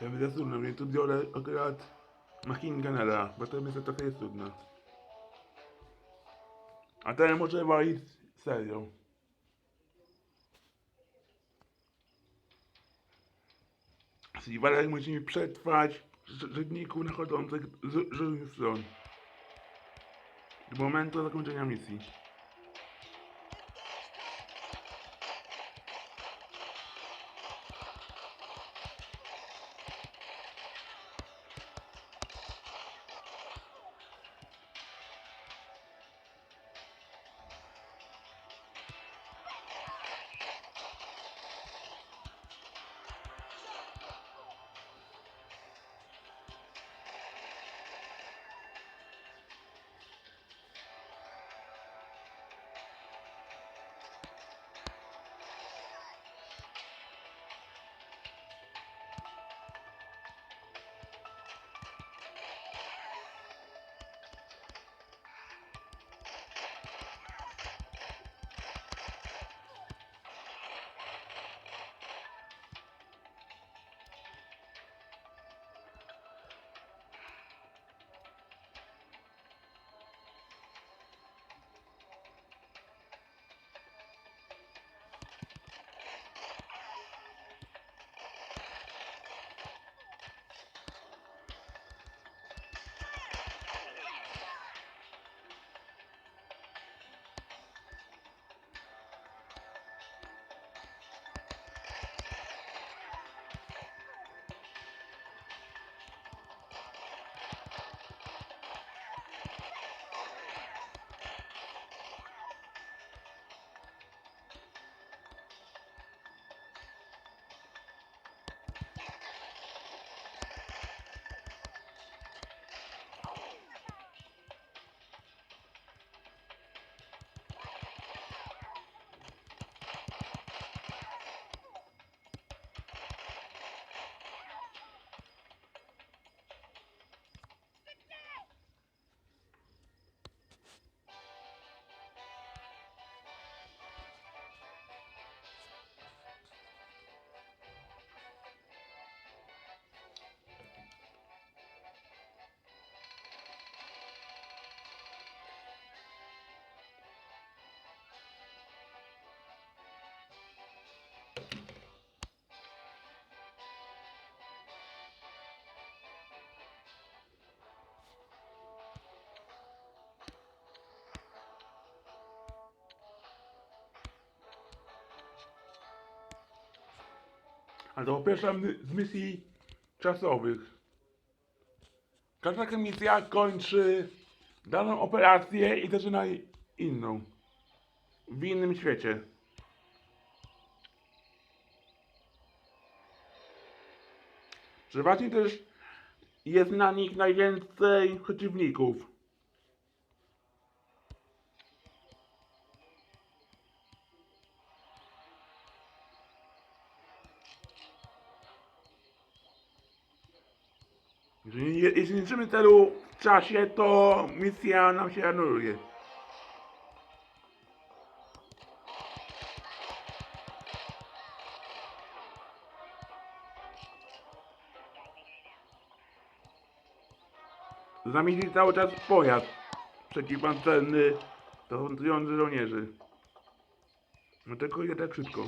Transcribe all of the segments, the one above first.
To będzie trudno, więc tu biorę akurat Machine Gunnera, bo to będzie trochę jest trudno. A teraz może walić serio. Siwalek musimy przetrwać żydników nachodzących z różnych stron. Do momentu zakończenia misji. A to pierwsza my- z misji czasowych. Każda misja kończy daną operację i zaczyna inną. W innym świecie. Przeważnie też jest na nich najwięcej przeciwników. Jeśli liczymy celu w czasie, to misja nam się anuluje. Zamieścili cały czas pojazd przeciwpancerny dochodzający żołnierzy. Dlatego idę tak szybko.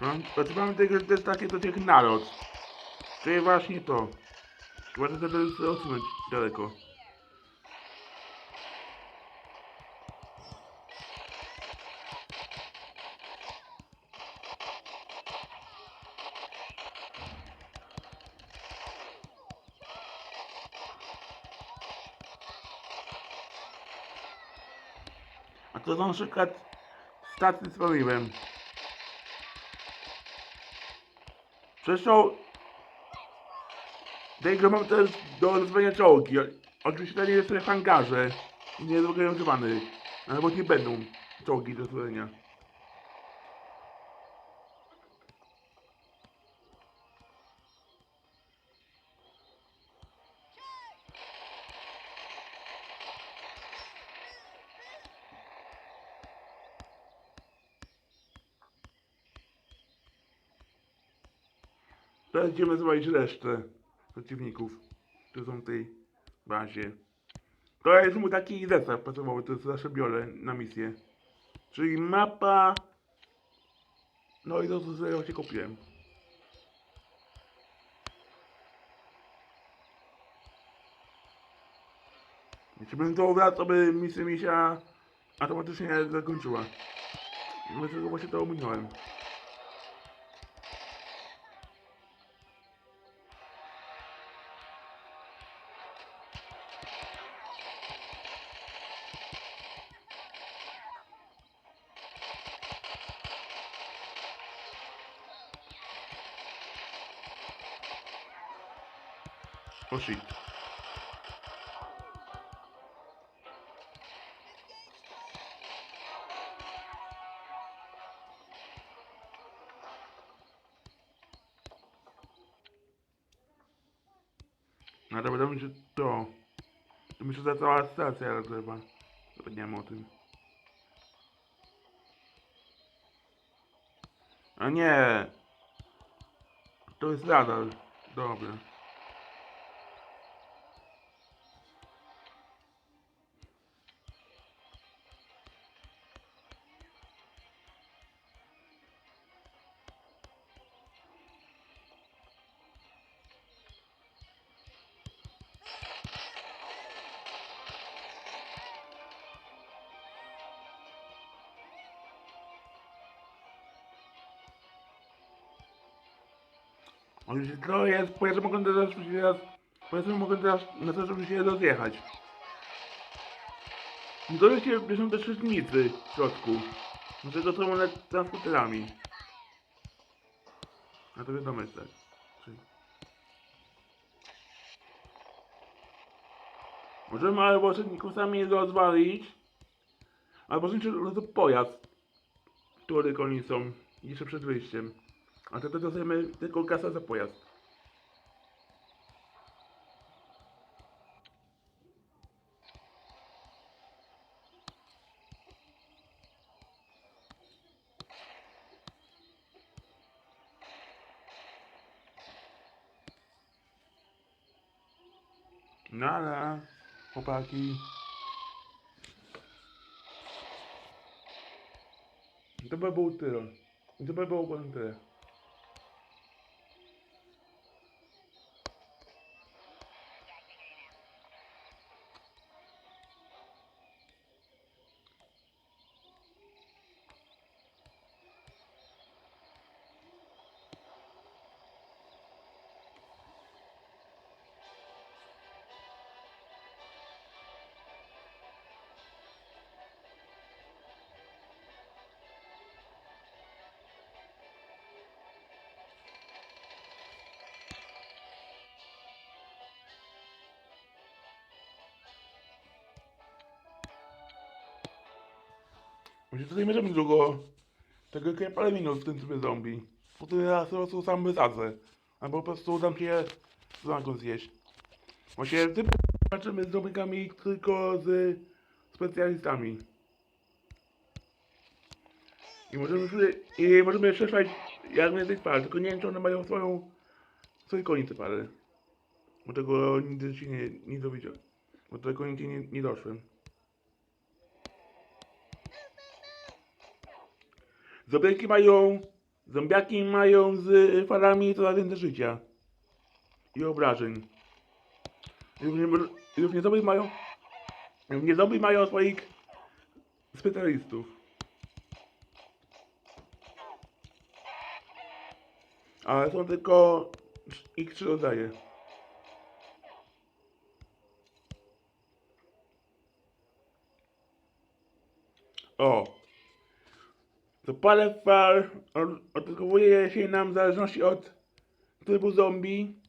No, znaczy mamy tego, to jest takie do tych nalot. To jest właśnie to. Trzeba to sobie odsunąć daleko. A to są na przykład stacy z paliwem. Zresztą tej grze mam też do rozwijania czołgi. Oczywiście nie jest w hangarze. Nie jest w ogóle używany. Albo nie będą czołgi do rozwijania. Teraz idziemy resztę przeciwników, którzy są w tej bazie. To jest mój taki zestaw podstawowy, to zawsze biorę na misję. Czyli mapa... No i to, co właśnie kupiłem. Jeśli bym to ubrał, to by misja mi się automatycznie zakończyła. Dlatego właśnie to ominąłem. Oh shit. No to wydaje mi się to. To mi się ta stacja. Zapomniałem o tym. A nie! To jest radar. Dobra. To jest, powiedzmy mogę teraz, teraz powiedzmy mogę teraz na to, żeby się rozjechać. No to się są te trzesznicy w środku. Dlatego są one transporterami. A to wiadomo jest tak. Możemy albo szybników sami rozwalić, albo zniszczyć to pojazd, który oni są jeszcze przed wyjściem. A to dostajemy tylko kasę za pojazd. Nara, chłopaki. To by było tyle. To by było tyle. Właśnie tutaj możemy długo tego kilka minut w tym sobie zombie. Potem ja po prostu sam wysadzę. Albo po prostu dam się zanko zjeść. Właśnie w tym walczymy z zombikami tylko z specjalistami. I możemy, i możemy przetrwać jak najwięcej par, tylko nie wiem czy one mają swoją swoje konice pary. Bo tego nigdy się nie, nie dowiedziałem. Bo do tego nigdzie nie, nie doszłem. Zombiaki mają. Zombiaki mają z falami to więcej życia. I obrażeń. Równie, równie zombie mają. Równie zombie mają swoich specjalistów. Ale są tylko ich trzy rodzaje. O. To parę fal od- odblokowuje się nam w zależności od typu zombie.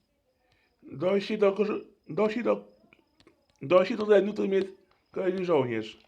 Dojście do, dojście do, dojście do terenu, którym jest kolejny żołnierz.